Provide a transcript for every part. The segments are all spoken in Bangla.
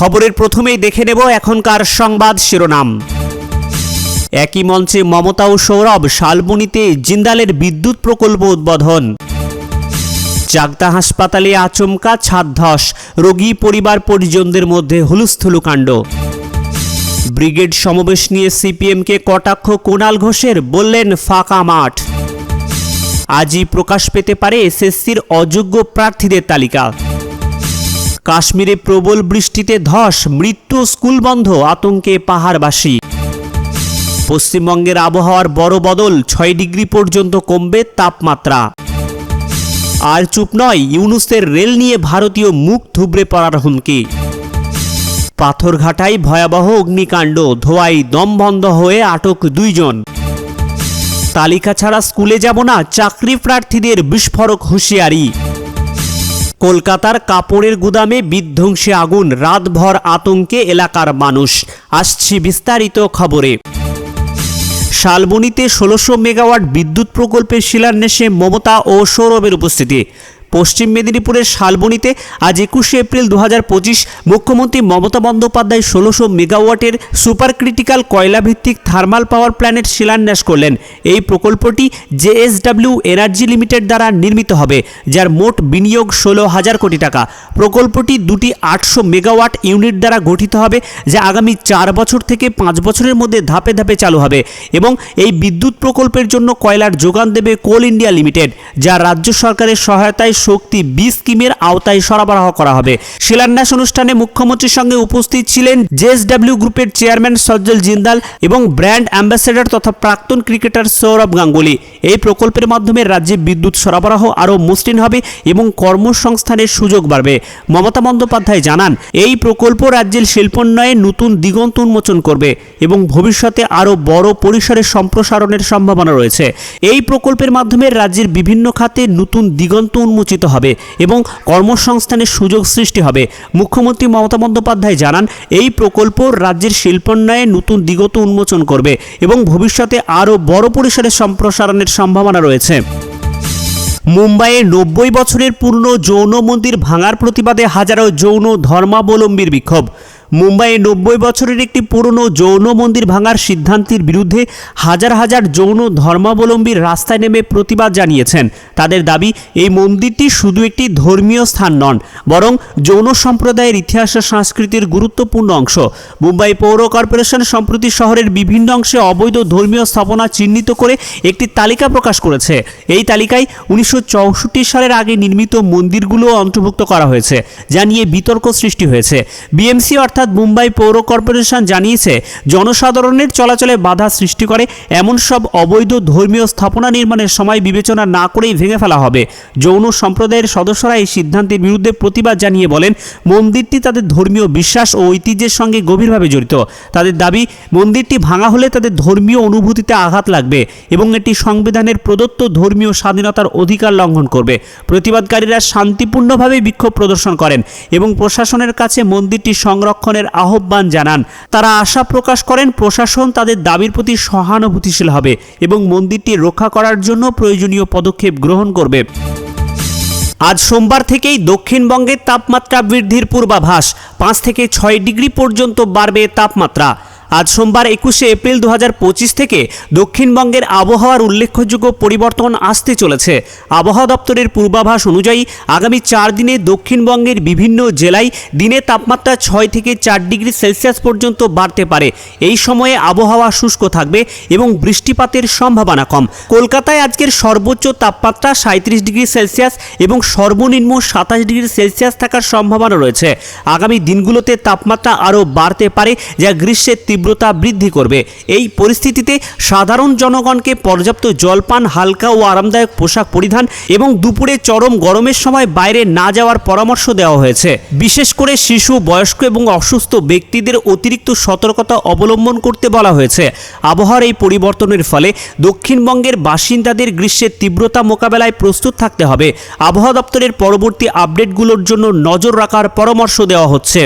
খবরের প্রথমেই দেখে নেব এখনকার সংবাদ শিরোনাম। একই মঞ্চে মমতা ও সৌরভ শালবনিতে জিন্দালের বিদ্যুৎ প্রকল্প উদ্বোধন। চাকদা হাসপাতালে আচমকা ছাদ ধস, রোগী পরিবার পরিজনদের মধ্যে হুলুস্থুলু কাণ্ড। ব্রিগেড সমাবেশ নিয়ে সিপিএমকে কটাক্ষ কোনাল ঘোষের, বললেন, ফাঁকা মাঠ। আজই প্রকাশ পেতে পারে এসএসসির অযোগ্য প্রার্থীদের তালিকা। কাশ্মীরে প্রবল বৃষ্টিতে ধস, মৃত্যু, স্কুল বন্ধ, আতঙ্কে পাহাড়বাসী। পশ্চিমবঙ্গের আবহাওয়ার বড় বদল, ছয় ডিগ্রি পর্যন্ত কমবে তাপমাত্রা। আর চুপ নয়, ইউনুসের রেল নিয়ে ভারতীয় মুখ থুবড়ে পড়ার হুমকি। পাথরঘাটায় ভয়াবহ অগ্নিকাণ্ড ধোয়াই দম বন্ধ হয়ে আটক দুইজন। তালিকা ছাড়া স্কুলে যাব না, চাকরি প্রার্থীদের বিস্ফোরক হুঁশিয়ারি। কলকাতার কাপড়ের গুদামে বিধ্বংসী আগুন, রাতভর আতঙ্কে এলাকার মানুষ। আসছি বিস্তারিত খবরে। শালবনিতে ষোলোশো মেগাওয়াট বিদ্যুৎ প্রকল্পের শিলান্যাসে মমতা ও সৌরভের উপস্থিতি। পশ্চিম মেদিনীপুরের শালবনিতে আজ একুশে এপ্রিল দু পঁচিশ মুখ্যমন্ত্রী মমতা বন্দ্যোপাধ্যায় ষোলোশো মেগাওয়াটের সুপার ক্রিটিক্যাল কয়লাভিত্তিক থার্মাল পাওয়ার প্ল্যান্টের শিলান্যাস করলেন। এই প্রকল্পটি জেএসডব্লিউ এনার্জি লিমিটেড দ্বারা নির্মিত হবে, যার মোট বিনিয়োগ ষোলো হাজার কোটি টাকা। প্রকল্পটি দুটি আটশো মেগাওয়াট ইউনিট দ্বারা গঠিত হবে, যা আগামী চার বছর থেকে পাঁচ বছরের মধ্যে ধাপে ধাপে চালু হবে এবং এই বিদ্যুৎ প্রকল্পের জন্য কয়লার যোগান দেবে কোল ইন্ডিয়া লিমিটেড, যা রাজ্য সরকারের সহায়তায় শক্তি বি স্কিমের আওতায় সরবরাহ করা হবে। শিলান্যাস অনুষ্ঠানে মুখ্যমন্ত্রীর সঙ্গে উপস্থিত ছিলেন জেএসডব্লিউ গ্রুপের চেয়ারম্যান সজ্জল জিন্দাল এবং ব্র্যান্ড অ্যাম্বাসেডর তথা প্রাক্তন ক্রিকেটার সৌরভ গাঙ্গুলি। এই প্রকল্পের মাধ্যমে রাজ্যে বিদ্যুৎ সরবরাহ আরও মসৃণ হবে এবং কর্মসংস্থানের সুযোগ বাড়বে। মমতা বন্দ্যোপাধ্যায় জানান, এই প্রকল্প রাজ্যের শিল্পোন্নয়ে নতুন দিগন্ত উন্মোচন করবে এবং ভবিষ্যতে আরও বড় পরিসরে সম্প্রসারণের সম্ভাবনা রয়েছে। এই প্রকল্পের মাধ্যমে রাজ্যের বিভিন্ন খাতে নতুন দিগন্ত উন্মোচিত হবে এবং কর্মসংস্থানের সুযোগ সৃষ্টি হবে। মুখ্যমন্ত্রী মমতা বন্দ্যোপাধ্যায় জানান, এই প্রকল্প রাজ্যের শিল্পোন্নয়ে নতুন দিগত উন্মোচন করবে এবং ভবিষ্যতে আরও বড় পরিসরে সম্প্রসারণের সম্ভাবনা রয়েছে। মুম্বাইয়ে নব্বই বছরের পূর্ণ যৌন মন্দির ভাঙার প্রতিবাদে হাজারো যৌন ধর্মাবলম্বীর বিক্ষোভ। মুম্বাইয়ে নব্বই বছরের একটি পুরনো যৌন মন্দির ভাঙার সিদ্ধান্তের বিরুদ্ধে হাজার হাজার যৌন ধর্মাবলম্বীর রাস্তায় নেমে প্রতিবাদ জানিয়েছেন। তাদের দাবি, এই মন্দিরটি শুধু একটি ধর্মীয় স্থান নন, বরং যৌন সম্প্রদায়ের ইতিহাস ও সংস্কৃতির গুরুত্বপূর্ণ অংশ। মুম্বাই পৌর কর্পোরেশন সম্প্রতি শহরের বিভিন্ন অংশে অবৈধ ধর্মীয় স্থাপনা চিহ্নিত করে একটি তালিকা প্রকাশ করেছে। এই তালিকায় উনিশশো চৌষট্টি সালের আগে নির্মিত মন্দিরগুলো অন্তর্ভুক্ত করা হয়েছে, যা নিয়ে বিতর্ক সৃষ্টি হয়েছে। বিএমসি অর্থাৎ মুম্বাই পৌর কর্পোরেশন জানিয়েছে, জনসাধারণের চলাচলে বাধা সৃষ্টি করে, এমন সব অবৈধ ধর্মীয় স্থাপনা নির্মাণের সময় বিবেচনা না করেই ভেঙে ফেলা হবে। যৌন সম্প্রদায়ের সদস্যরা এই সিদ্ধান্তের বিরুদ্ধে প্রতিবাদ জানিয়ে বলেন, মন্দিরটি তাদের ধর্মীয় বিশ্বাস ও ঐতিহ্যের সঙ্গে গভীরভাবে জড়িত। তাদের দাবি, মন্দিরটি ভাঙা হলে তাদের ধর্মীয় অনুভূতিতে আঘাত লাগবে এবং এটি সংবিধানের প্রদত্ত ধর্মীয় স্বাধীনতার অধিকার লঙ্ঘন করবে। প্রতিবাদকারীরা শান্তিপূর্ণভাবে বিক্ষোভ প্রদর্শন করেন এবং প্রশাসনের কাছে মন্দিরটি সংরক্ষণের আহ্বান জানান। তারা আশা প্রকাশ করেন প্রশাসন তাদের দাবির প্রতি সহানুভূতিশীল হবে এবং মন্দিরটি রক্ষা করার জন্য প্রয়োজনীয় পদক্ষেপ গ্রহণ করবে। আজ সোমবার থেকেই দক্ষিণবঙ্গের তাপমাত্রা বৃদ্ধির পূর্বাভাস। পাঁচ থেকে ছয় ডিগ্রি পর্যন্ত বাড়বে তাপমাত্রা। আজ সোমবার একুশে এপ্রিল দু পঁচিশ থেকে দক্ষিণবঙ্গের আবহাওয়ার উল্লেখযোগ্য পরিবর্তন আসতে চলেছে। আবহাওয়া দপ্তরের পূর্বাভাস অনুযায়ী আগামী চার দিনে দক্ষিণবঙ্গের বিভিন্ন জেলায় দিনে তাপমাত্রা ছয় থেকে চার ডিগ্রি সেলসিয়াস পর্যন্ত বাড়তে পারে। এই সময়ে আবহাওয়া শুষ্ক থাকবে এবং বৃষ্টিপাতের সম্ভাবনা কম। কলকাতায় আজকের সর্বোচ্চ তাপমাত্রা সাঁত্রিশ ডিগ্রি সেলসিয়াস এবং সর্বনিম্ন সাতাশ ডিগ্রি সেলসিয়াস থাকার সম্ভাবনা রয়েছে। আগামী দিনগুলোতে তাপমাত্রা আরও বাড়তে পারে, যা গ্রীষ্মের তীব্রতা বৃদ্ধি করবে। এই পরিস্থিতিতে সাধারণ জনগণকে পর্যাপ্ত জলপান, হালকা ও আরামদায়ক পোশাক পরিধান এবং দুপুরে চরম গরমের সময় বাইরে না যাওয়ার পরামর্শ দেওয়া হয়েছে। বিশেষ করে শিশু, বয়স্ক এবং অসুস্থ ব্যক্তিদের অতিরিক্ত সতর্কতা অবলম্বন করতে বলা হয়েছে। আবহাওয়ার এই পরিবর্তনের ফলে দক্ষিণবঙ্গের বাসিন্দাদের গ্রীষ্মের তীব্রতা মোকাবেলায় প্রস্তুত থাকতে হবে। আবহাওয়া দপ্তরের পরবর্তী আপডেটগুলোর জন্য নজর রাখার পরামর্শ দেওয়া হচ্ছে।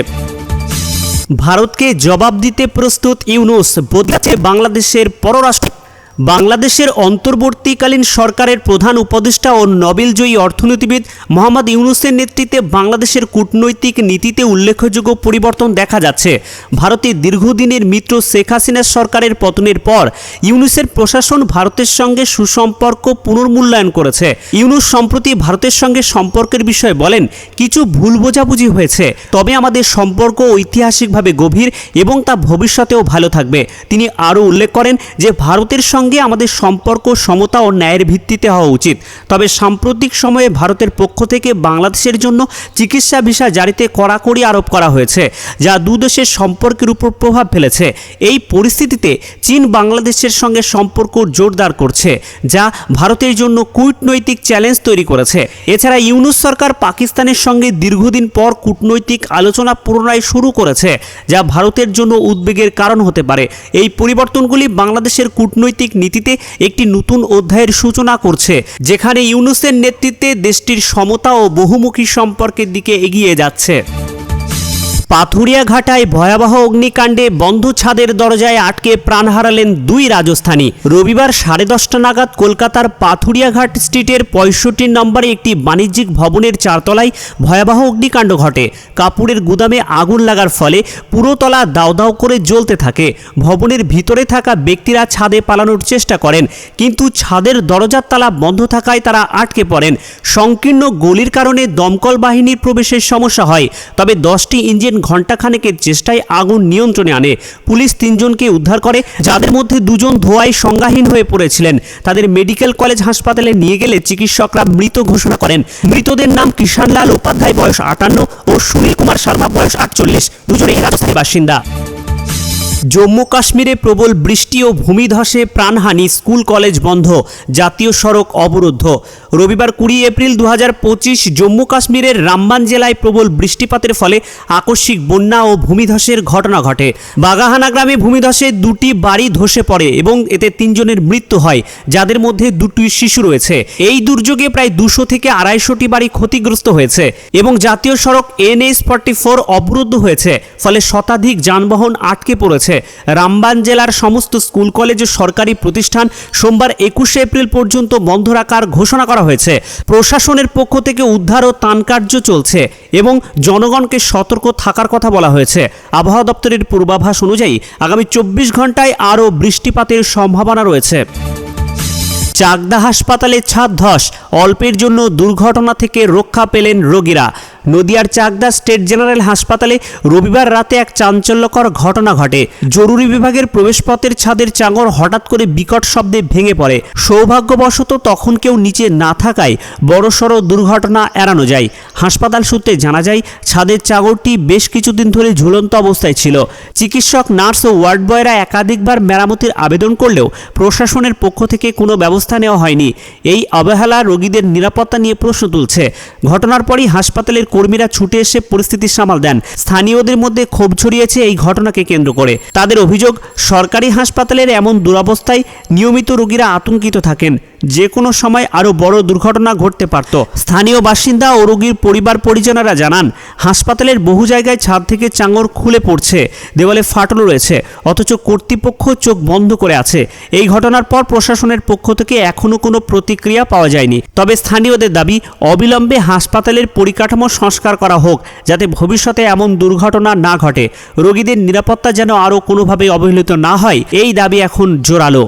ভারতকে জবাব দিতে প্রস্তুত ইউনুস। বদলাচ্ছে বাংলাদেশের পররাষ্ট্র বাংলাদেশের অন্তর্বর্তীকালীন সরকারের প্রধান উপদেষ্টা ও নোবেলজয়ী অর্থনীতিবিদ মোহাম্মদ ইউনুসের নেতৃত্বে বাংলাদেশের কূটনৈতিক নীতিতে উল্লেখযোগ্য পরিবর্তন দেখা যাচ্ছে। ভারতের দীর্ঘদিনের মিত্র শেখ হাসিনার সরকারের পতনের পর ইউনুসের প্রশাসন ভারতের সঙ্গে সুসম্পর্ক পুনর্মূল্যায়ন করেছে। ইউনুস সম্প্রতি ভারতের সঙ্গে সম্পর্কের বিষয়ে বলেন, কিছু ভুল বোঝাবুঝি হয়েছে, তবে আমাদের সম্পর্ক ঐতিহাসিকভাবে গভীর এবং তা ভবিষ্যতেও ভালো থাকবে। তিনি আরও উল্লেখ করেন যে, ভারতের সঙ্গে আমাদের সম্পর্ক, সমতা ও ন্যায়ের ভিত্তিতে হওয়া উচিত। তবে সাম্প্রতিক সময়ে ভারতের পক্ষ থেকে বাংলাদেশের জন্য চিকিৎসা ভিসা জারিতে কড়াকড়ি আরোপ করা হয়েছে, যা দু দেশের সম্পর্কের উপর প্রভাব ফেলেছে। এই পরিস্থিতিতে চীন বাংলাদেশের সঙ্গে সম্পর্ক জোরদার করছে, যা ভারতের জন্য কূটনৈতিক চ্যালেঞ্জ তৈরি করেছে। এছাড়া ইউনুস সরকার পাকিস্তানের সঙ্গে দীর্ঘদিন পর কূটনৈতিক আলোচনা পুনরায় শুরু করেছে, যা ভারতের জন্য উদ্বেগের কারণ হতে পারে। এই পরিবর্তনগুলি বাংলাদেশের কূটনৈতিক নীতিতে একটি নতুন অধ্যায়ের সূচনা করছে, যেখানে ইউনুসের নেতৃত্বে দেশটির সমতা ও বহুমুখী সম্পর্কের দিকে এগিয়ে যাচ্ছে। পাথুরিয়া ঘাটায় ভয়াবহ অগ্নিকাণ্ডে বন্ধ ছাদের দরজায় আটকে প্রাণ হারালেন দুই রাজস্থানী। রবিবার সাড়ে দশটা নাগাদ কলকাতার পাথুরিয়াঘাট স্ট্রিটের পঁয়ষট্টি নম্বরে একটি বাণিজ্যিক ভবনের চারতলায় ভয়াবহ অগ্নিকাণ্ড ঘটে। কাপড়ের গুদামে আগুন লাগার ফলে পুরোতলা দাও দাও করে জ্বলতে থাকে। ভবনের ভিতরে থাকা ব্যক্তিরা ছাদে পালানোর চেষ্টা করেন, কিন্তু ছাদের দরজার তালা বন্ধ থাকায় তারা আটকে পড়েন। সংকীর্ণ গলির কারণে দমকল বাহিনীর প্রবেশের সমস্যা হয়, তবে দশটি ইঞ্জিন ঘণ্টাখানেকের চেষ্টায় আগুন নিয়ন্ত্রণে আনে। পুলিশ তিনজনকে উদ্ধার করে, যাদের মধ্যে দুজন ধোঁয়ায় সংজ্ঞাহীন হয়ে পড়েছিলেন। তাদের মেডিকেল কলেজ হাসপাতালে নিয়ে গেলে চিকিৎসকরা মৃত ঘোষণা করেন। মৃতদের নাম কিষানলাল উপাধ্যায়, বয়স আটান্ন, ও সুনীল কুমার শর্মা, বয়স আটচল্লিশ। দুজনেই রাজস্থানের বাসিন্দা। জম্মু কাশ্মীরে প্রবল বৃষ্টি ও ভূমিধসে প্রাণহানি স্কুল, কলেজ বন্ধ, জাতীয় সড়ক অবরুদ্ধ। রবিবার কুড়ি এপ্রিল দু পঁচিশ জম্মু কাশ্মীরের রামবান জেলায় প্রবল বৃষ্টিপাতের ফলে আকস্মিক বন্যা ও ভূমিধসের ঘটনা ঘটে। বাগাহানা গ্রামে ভূমিধসে দুটি বাড়ি ধসে পড়ে এবং এতে তিনজনের মৃত্যু হয়, যাদের মধ্যে দুটি শিশু রয়েছে। এই দুর্যোগে প্রায় দুশো থেকে আড়াইশোটি বাড়ি ক্ষতিগ্রস্ত হয়েছে এবং জাতীয় সড়ক এনএস ফর্টি ফোর অবরুদ্ধ হয়েছে, ফলে শতাধিক যানবাহন আটকে পড়েছে। রামবান জেলার সমস্ত স্কুল, কলেজ ও সরকারি প্রতিষ্ঠান সোমবার একুশে এপ্রিল পর্যন্ত বন্ধ রাখার ঘোষণা করা হয়েছে। প্রশাসনের পক্ষ থেকে উদ্ধার ও ত্রাণ কার্য চলছে এবং জনগণকে সতর্ক থাকার কথা বলা হয়েছে। আবহাওয়া দপ্তরের পূর্বাভাস অনুযায়ী আগামী চব্বিশ ঘন্টায় আরও বৃষ্টিপাতের সম্ভাবনা রয়েছে। চাকদা হাসপাতালে ছাদ ধস, অল্পের জন্য দুর্ঘটনা থেকে রক্ষা পেলেন রোগীরা। নদিয়ার চাকদা স্টেট জেনারেল হাসপাতালে রবিবার রাতে এক চাঞ্চল্যকর ঘটনা ঘটে। জরুরি বিভাগের প্রবেশপথের ছাদের চাঙর হঠাৎ করে বিকট শব্দে ভেঙে পড়ে। সৌভাগ্যবশত তখন কেউ নিচে না থাকায় বড়সড় দুর্ঘটনা এড়ানো যায়। হাসপাতাল সূত্রে জানা যায়, ছাদের চাঙরটি বেশ কিছুদিন ধরে ঝুলন্ত অবস্থায় ছিল। চিকিৎসক, নার্স ও ওয়ার্ড বয়রা একাধিকবার মেরামতির আবেদন করলেও প্রশাসনের পক্ষ থেকে কোনো ব্যবস্থা নেওয়া হয়নি। এই অবহেলা রোগীদের নিরাপত্তা নিয়ে প্রশ্ন তুলছে। ঘটনার পরই হাসপাতালের কর্মীরা ছুটে এসে পরিস্থিতি সামাল দেন। স্থানীয়দের মধ্যে ক্ষোভ ছড়িয়েছে এই ঘটনাকে কেন্দ্র করে। তাদের অভিযোগ, সরকারি হাসপাতালের এমন দুরবস্থায় নিয়মিত রোগীরা আতঙ্কিত থাকেন। যে কোনো সময় আরও বড় দুর্ঘটনা ঘটতে পারত। স্থানীয় বাসিন্দা ও রোগীর পরিবার পরিজনেরা জানান, হাসপাতালের বহু জায়গায় ছাদ থেকে চাঙর খুলে পড়ছে, দেওয়ালে ফাটল রয়েছে, অথচ কর্তৃপক্ষ চোখ বন্ধ করে আছে। এই ঘটনার পর প্রশাসনের পক্ষ থেকে এখনও কোনো প্রতিক্রিয়া পাওয়া যায়নি। তবে স্থানীয়দের দাবি, অবিলম্বে হাসপাতালের পরিকাঠামো সংস্কার করা হোক, যাতে ভবিষ্যতে এমন দুর্ঘটনা না ঘটে। রোগীদের নিরাপত্তা যেন আরও কোনোভাবেই অবহেলিত না হয়, এই দাবি এখন জোরালো।